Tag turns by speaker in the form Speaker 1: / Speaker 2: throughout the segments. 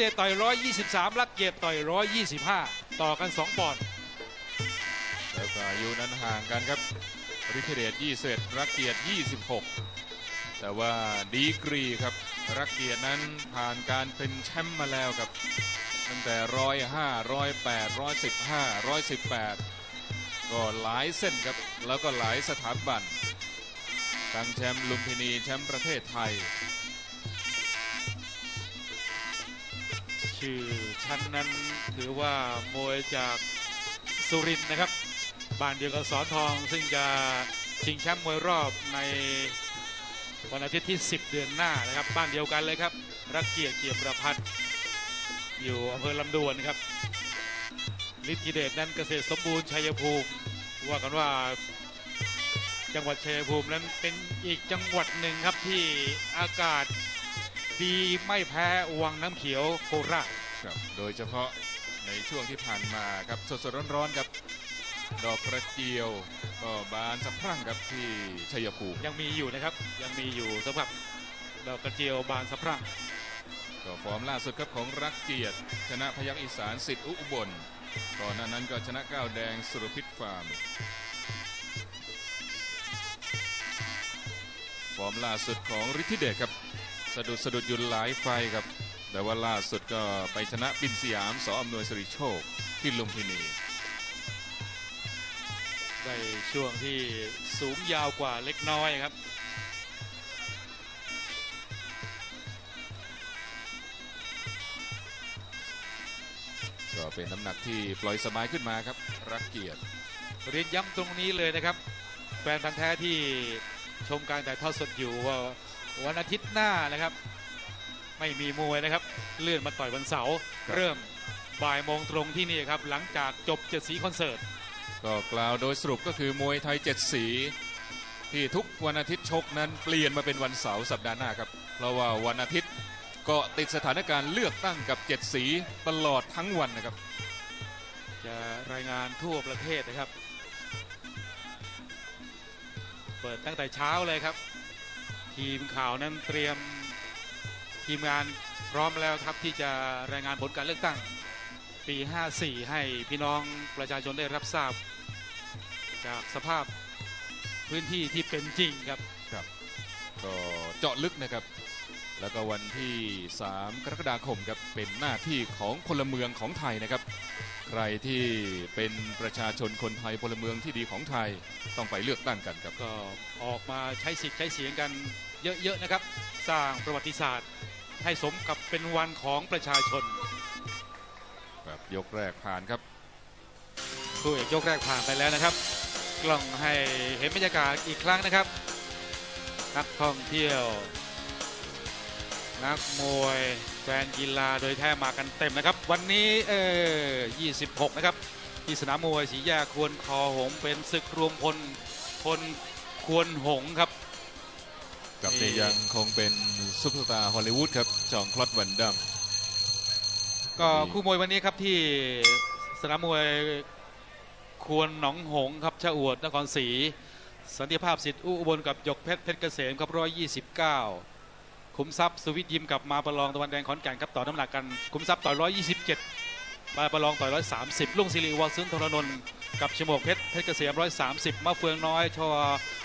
Speaker 1: เดชต่อย 123 รักเกียรติต่อย 125 ต่อกัน 2 ปอนด์
Speaker 2: แล้วก็อายุนั้นห่างกันครับฤทธิเดช21 รักเกียรติ 26 แต่ว่าดีกรีครับ รักเกียรตินั้นผ่านการเป็นแชมป์มาแล้วครับ ตั้งแต่ 105 108 115 118 ก็หลายเส้นครับ แล้วก็หลายสถาบันทั้งแชมป์ลุมพินีแชมป์ประเทศไทย
Speaker 1: ชื่อชั้นนั้นถือว่ามวยจากสุรินทร์นะครับ บ้านเดียวกับสอนทอง ซึ่งจะชิงแชมป์มวยรอบในวันอาทิตย์ที่ 10 เดือนหน้านะครับ บ้านเดียวกันเลยครับ รักเกียรติเกียรติประพัฒน์อยู่อำเภอลำดวนครับฤทธิเดชนั้นเกษตรสมบูรณ์ชัยภูมิว่ากันว่าจังหวัดชัยภูมินั้นเป็นอีกจังหวัดหนึ่งครับที่อากาศ ดีไม่แพ้วังน้ำเขียวโคราช
Speaker 2: ครับโดยเฉพาะในช่วงที่ผ่านมาครับสดๆร้อนๆครับดอกกระเจียวก็บานสะพรั่งครับที่ชัยภูมิ
Speaker 1: ยังมีอยู่นะครับยังมีอยู่สำหรับดอกกระเจียวบานสะพรั่ง
Speaker 2: ก็ฟอร์มล่าสุดครับของรักเกียรติ ชนะพยัคฆ์อีสานสิทธิ์อุบลก่อนหน้านั้นก็ชนะก้าวแดงสุรพิษฟาร์มฟอร์มล่าสุดของฤทธิเดชครับ สะดุดสะดุดอยู่หลายไฟครับ แต่ว่าล่าสุดก็ไปชนะบินสยามสออำนวยสิริโชคที่ลุมพินี
Speaker 1: ในช่วงที่สูงยาวกว่าเล็กน้อยครับ
Speaker 2: ก็เป็นน้ำหนักที่ปล่อยสบายขึ้นมาครับ รักเกียรติ
Speaker 1: เรียนย้ำตรงนี้เลยนะครับ แฟนพันธ์แท้ที่ชมการถ่ายทอดสดอยู่ว่า วันอาทิตย์หน้านะครับ ไม่มีมวยนะครับ เลื่อนมาต่อยวันเสาร์เริ่มบ่ายโมงตรงที่นี่ครับ หลังจากจบเจ็ดสีคอนเสิร์ต
Speaker 2: ก็กล่าวโดยสรุปก็คือมวยไทยเจ็ดสี ที่ทุกวันอาทิตย์ชกนั้นเปลี่ยนมาเป็นวันเสาร์สัปดาห์หน้าครับ เพราะว่าวันอาทิตย์ก็ติดสถานการณ์เลือกตั้งกับเจ็ดสีตลอดทั้งวันนะครับ
Speaker 1: จะรายงานทั่วประเทศนะครับ เปิดตั้งแต่เช้าเลยครับ ทีมข่าวนั้นเตรียมทีมงานพร้อมแล้วครับที่จะรายงานผลการเลือกตั้งปี 54 ให้พี่น้องประชาชนได้รับทราบ จากสภาพพื้นที่ที่เป็นจริงครับ
Speaker 2: ก็เจาะลึกนะครับ แล้วก็วันที่ 3 กรกฎาคมครับเป็นหน้าที่ของพลเมืองของไทยนะครับ ใครที่เป็นประชาชนคนไทยพลเมืองที่ดีของไทยต้องไปเลือกตั้งกันครับ
Speaker 1: ก็ออกมาใช้สิทธิ์ใช้เสียงกันเยอะๆนะครับ สร้างประวัติศาสตร์ ให้สมกับเป็นวันของประชาชน
Speaker 2: แบบยกแรกผ่านครับ
Speaker 1: คู่เอกยกแรกผ่านไปแล้วนะครับ กล้องให้เห็นบรรยากาศอีกครั้งนะครับ นักท่องเที่ยว นักมวยแฟนกีฬาโดยแท้มากันเต็มนะครับ วันนี้เออ26 นะครับ ที่สนามมวยศรียาควรคอหงเป็นศึกรวมพลพลควรหงครับ
Speaker 2: กับ
Speaker 1: เน
Speaker 2: ยังคงเป็นซุปเปอร์สตาร์ฮอลลีวูดครับจองคลอดวันดัม
Speaker 1: ก็คู่มวยวันนี้ครับที่สนามมวยควรหนองหงครับชะอวดนครศรีสันติภาพสิทธิ์อุบลกับยกเพชรเพชรเกษมครับ129 คุ้มทรัพย์สวิตยิมกลับมาประลองตะวันแดงขอนแก่นครับต่อน้ำหนักกันคุ้มทรัพย์ต่อย127มาประลองต่อย130ลุงศิริวัลซึ่งธรนนท์กับชมวกเพชรเพชรเกษม130มาเฟืองน้อยชอ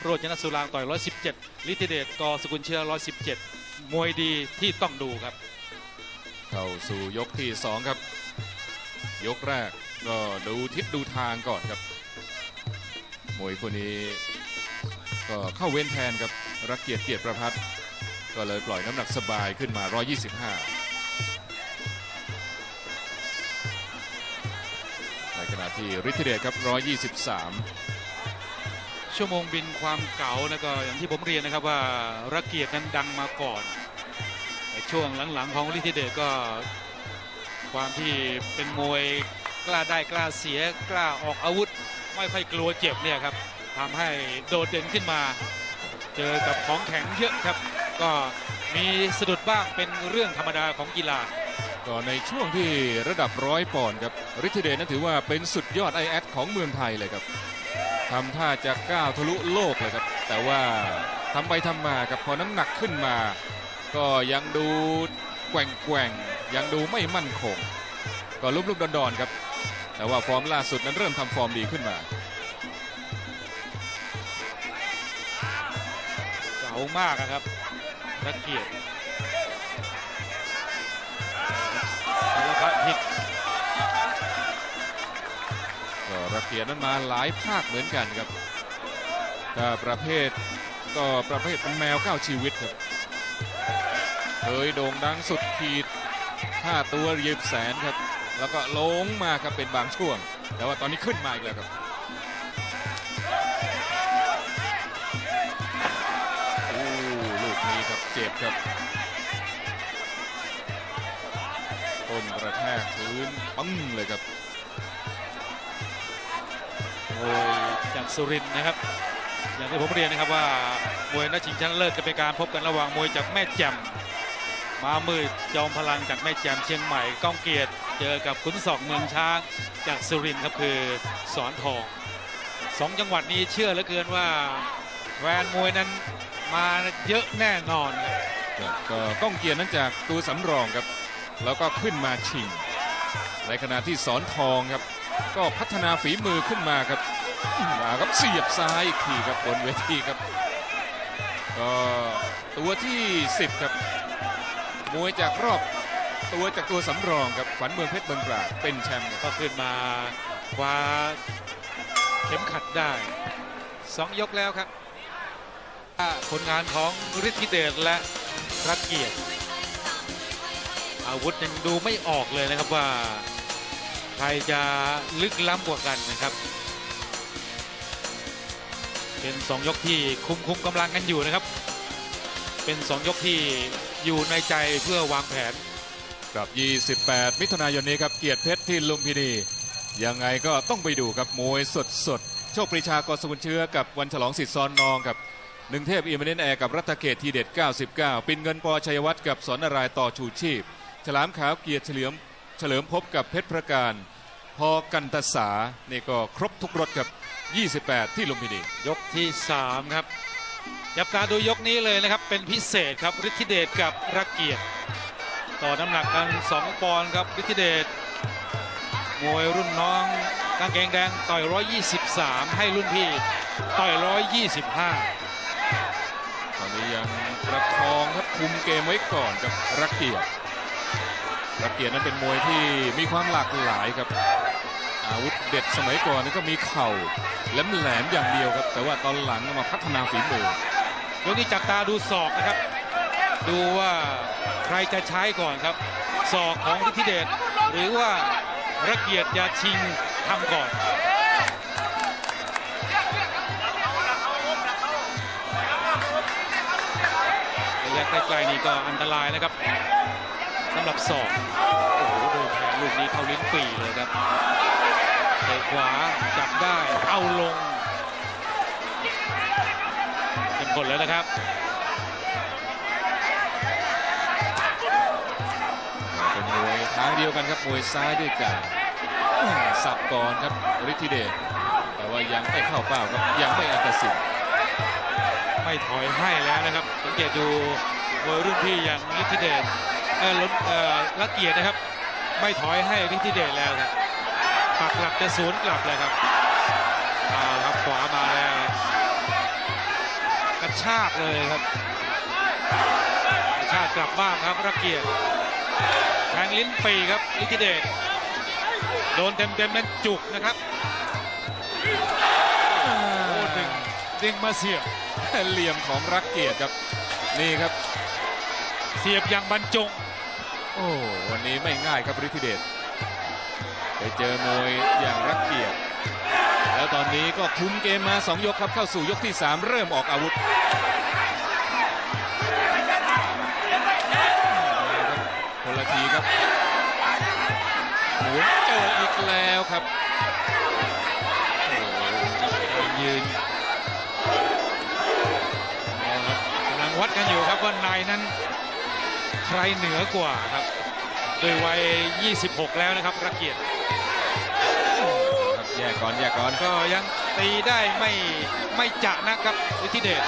Speaker 1: โรจนสุรางต่อย117ลิติเดชกสกุลเชื้อ117 มวยดีที่ต้องดูครับ
Speaker 2: เข้าสู่ยกที่ 2 ครับ ยกแรกก็ดูทิศดูทางก่อนครับมวยคนนี้ก็เข้าเว้นแทนครับรักเกียรติเกียรติประพัฒน์ ก็เลยปล่อยน้ำหนักสบายขึ้นมา 125 ในขณะที่ฤทธิเดชครับ 123
Speaker 1: ชั่วโมงบินความเก่านะก็อย่างที่ผมเรียนนะครับว่ารักเกียรตินั้นดังมาก่อนช่วงหลังๆของลิทธิเดชก็ความที่เป็นมวยกล้าได้กล้าเสียกล้าออกอาวุธ ไม่ค่อยกลัวเจ็บเนี่ยครับทำให้โดดเด่นขึ้นมา เจอกับของแข็งเยอะครับ ก็มีสะดุดบ้างเป็นเรื่องธรรมดาของกีฬา
Speaker 2: ก็ในช่วงที่ระดับร้อยปอนด์ครับฤทธิเดชนั้นถือว่าเป็นสุดยอดไอแอดของเมืองไทยเลยครับทำท่าจะก้าวทะลุโลกเลยครับ แต่ว่าทำไปทำมากับพอน้ำหนักขึ้นมา ก็ยังดูแกว่งแกว่งๆยังดูไม่มั่นคง ก็ลุกลุกๆดอนๆครับ แต่ว่าฟอร์มล่าสุดนั้นเริ่มทำฟอร์มดีขึ้นมา
Speaker 1: เก่ามากอะครับ รักเกียรติสารพัดผิด
Speaker 2: ก็รักเกียรตินั้นมาหลายภาคเหมือนกันครับถ้าประเภทก็ประเภทเป็นแมวเก้าชีวิตครับเคยโด่งดังสุดขีดห้าตัวเหยียบแสนครับ แล้วก็ลงมาครับเป็นบางช่วง แต่ว่าตอนนี้ขึ้นมาอีกแล้วครับ จ็บครับต้นกระแทกพื้นปังเลยครับ
Speaker 1: มวยจากสุรินทร์นะครับ อย่างที่ผมเรียนนะครับว่ามวยนัดชิงชนะเลิศจะเป็นการพบกันระหว่างมวยจากแม่แจ่มมามืดจอมพลังจากแม่แจ่มเชียงใหม่ก้องเกียรติเจอกับขุนศอกเมืองช้างจากสุรินทร์ครับคือสอนทองสองจังหวัดนี้เชื่อเหลือเกินว่าแฟนมวยนั้น มาเยอะแน่นอนครับ
Speaker 2: ครับก็ก้องเกียรตินั้นจากตัวสำรองครับ แล้วก็ขึ้นมาชิง ในขณะที่สอนทองครับ ก็พัฒนาฝีมือขึ้นมาครับมาครับเสียบซ้ายอีกทีครับบนเวทีครับก็ตัวที่ 10 ครับ มวยจากรอบตัวจากตัวสำรองครับขวัญเมืองเพชรเมืองตราดเป็นแชมป์ครับ
Speaker 1: ก็ขึ้นมาคว้าเข็มขัดได้สองยกแล้วครับ ผลงานของฤทธิเดชและรักเกียรติ อาวุธยังดูไม่ออกเลยนะครับว่า ใครจะลึกล้ำกว่ากันนะครับ เป็นสองยกที่คุมคุมกำลังกันอยู่นะครับ เป็นสองยกที่อยู่ในใจเพื่อวางแผน
Speaker 2: กับ 28 มิถุนายนนี้ครับ เกียรติเพชรที่ลุมพินี ยังไงก็ต้องไปดูครับมวยสดสดๆโชคปรีชากรสกุลเชื้อกับวันฉลองสิทธิ์ซอนนองกับ หนึ่งเทพอีเมเนนแอร์กับรัตเกตทีเด็ด 99 ปินเงินปอชัยวัฒน์กับสอนนารายต่อชูชีพ ฉลามขาวเกียรติเฉลิมเฉลิมพบกับเพชรประการ พอกันตสานี่ก็ครบทุกรถครับ 28 ที่ลุมพินี
Speaker 1: ยกที่ 3 ครับ จับตาดูยกนี้เลยนะครับ เป็นพิเศษครับฤทธิเดชกับรักเกียรติต่อน้ำหนักกัน 2 ปอนด์ครับฤทธิเดชมวยรุ่นน้องกางเกงแดงต่อย 123 ให้รุ่นพี่ต่อย 125
Speaker 2: ประคองครับคุมเกมไว้ก่อนกับรักเกียรติรักเกียรตินั้นเป็นมวยที่มีความหลากหลายครับ อาวุธเด็ดสมัยก่อนนี่ก็มีเข่าแหลมๆอย่างเดียวครับ แต่ว่าตอนหลังมาพัฒนาฝีมือ
Speaker 1: ยกนี้จับตาดูศอกนะครับ ดูว่าใครจะใช้ก่อนครับศอกของทิเดชหรือว่าระเกียรติจะชิงทำก่อน ระยะใกล้ๆนี่ก็อันตรายนะครับสำหรับศอกโอ้โหโดนแทงลูกนี้เข้าลิ้นปี่เลยครับเตะขวาจับได้เอาลงเป็นผลแล้วนะครับ
Speaker 2: เป็นมวยทางเดียวกันครับมวยซ้ายด้วยกันสับก่อนครับฤทธิเดชแต่ว่ายังไม่เข้าเป้าครับยังไม่อันตรสิน
Speaker 1: ไม่ถอยให้แล้วนะครับ สังเกตดูมวยรุ่นพี่อย่างฤทธิเดชเออล้นเออรักเกียรตินะครับ ไม่ถอยให้ฤทธิเดชแล้วครับปักหลักจะสวนกลับเลยครับเอาครับขวามาแล้วกระชากเลยครับกระชากกลับบ้างครับรักเกียรติแทงลิ้นปีครับฤทธิเดชโดนเต็มเต็มๆนั้นจุกนะครับ ดึงมาเสียบ
Speaker 2: เหลี่ยมของรักเกียรติครับนี่ครับ
Speaker 1: เสียบอย่างบรรจง
Speaker 2: โอ้วันนี้ไม่ง่ายครับฤทธิเดชไปเจอมวยอย่างรักเกียรติแล้วตอนนี้ก็คุมเกมมา 2 ยกครับเข้าสู่ยกที่ 3 เริ่มออกอาวุธคนละทีครับหมุนเจออีกแล้วครับ
Speaker 1: ยืน กันอยู่ครับว่านายนั้นใครเหนือกว่าครับโดยวัย 26 แล้วนะครับระเกียรติ
Speaker 2: แยกก่อนแยกก่อน
Speaker 1: ก็ยังตีได้ไม่ไม่จะนะครับฤทธิเดช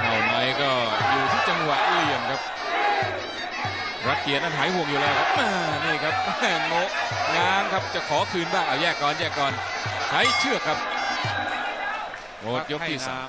Speaker 1: เข้าใน
Speaker 2: ก็อยู่ที่จังหวะเหลี่ยมครับรักเกียรตนั้นหายห่วงอยู่แล้วครับนี่ครับโงง้างครับจะขอคืนบ้างเอาแยกก่อนแยกก่อน ใช้เชือกครับหมดยกที่สาม